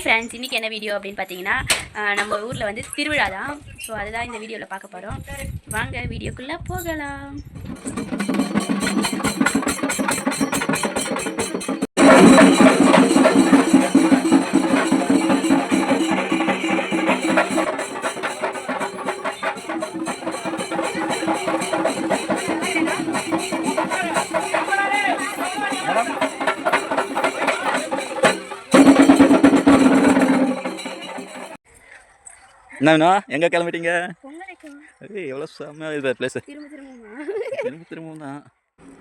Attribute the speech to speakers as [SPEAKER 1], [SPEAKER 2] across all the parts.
[SPEAKER 1] Hi friends இன்றைக்கி என்ன video அப்படின்னு பார்த்தீங்கன்னா நம்ம ஊரில் வந்து திருவிழா தான். ஸோ அதுதான் இந்த வீடியோவில் பார்க்க போகிறோம் வாங்க வீடியோக்குள்ளே போகலாம்.
[SPEAKER 2] என்ன வேணும் எங்கே கிளம்பிட்டீங்க?
[SPEAKER 1] பொங்கலுக்கு.
[SPEAKER 2] ஏய் எவ்வளோ செம்மையாக இது பிளேஸ்
[SPEAKER 1] திரும்ப திரும்ப
[SPEAKER 2] தான்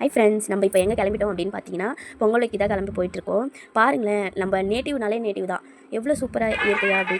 [SPEAKER 1] ஹை ஃப்ரெண்ட்ஸ் நம்ம இப்போ எங்கே கிளம்பிட்டோம் அப்படின்னு பார்த்தீங்கன்னா பொங்கல் வைக்க தான் கிளம்பி போயிட்டுருக்கோம். பாருங்களேன் நம்ம நேட்டிவ்னாலே நேட்டிவ் தான். எவ்வளோ சூப்பராக இயற்கையா அப்படி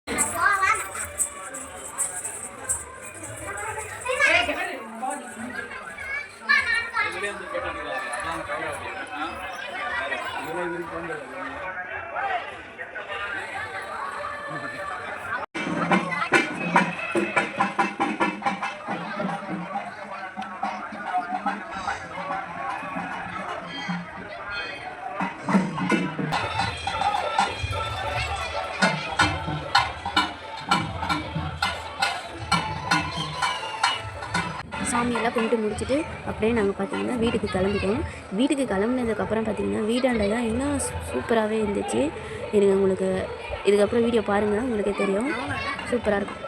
[SPEAKER 1] முன்னாடியே வந்து கேட்டுருக்கிறாங்க அதான் கவலை சாமியெல்லாம் கும்பிட்டு முடிச்சுட்டு அப்படியே நாங்கள் பார்த்திங்கன்னா வீட்டுக்கு கிளம்பிட்டோம். வீட்டுக்கு கிளம்புனதுக்கப்புறம் பார்த்தீங்கன்னா தான் இன்னும் சூப்பராகவே இருந்துச்சு. இருங்க உங்களுக்கு இதுக்கப்புறம் வீடியோ பாருங்கள் உங்களுக்கே தெரியும். சூப்பராக இருக்கும்.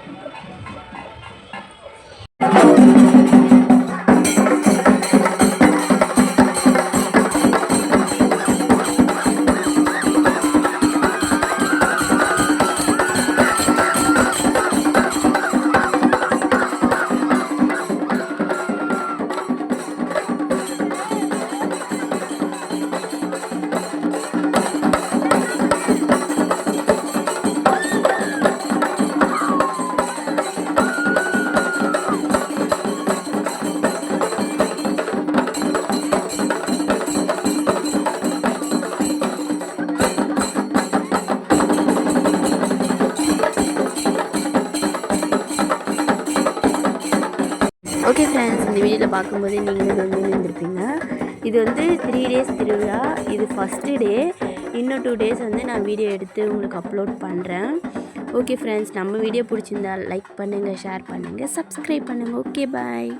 [SPEAKER 1] இந்த வீடியோவில் பார்க்கும்போது நீங்கள் வந்து இருந்திருப்பீங்க இது வந்து த்ரீ டேஸ் திருவிழா. இது ஃபஸ்ட்டு டே இன்னும் டூ டேஸ் வந்து நான் வீடியோ எடுத்து உங்களுக்கு அப்லோட் பண்ணுறேன் ஓகே ஃப்ரெண்ட்ஸ் நம்ம வீடியோ பிடிச்சிருந்தா லைக் பண்ணுங்கள் ஷேர் பண்ணுங்கள் சப்ஸ்கிரைப் பண்ணுங்கள் ஓகே பாய்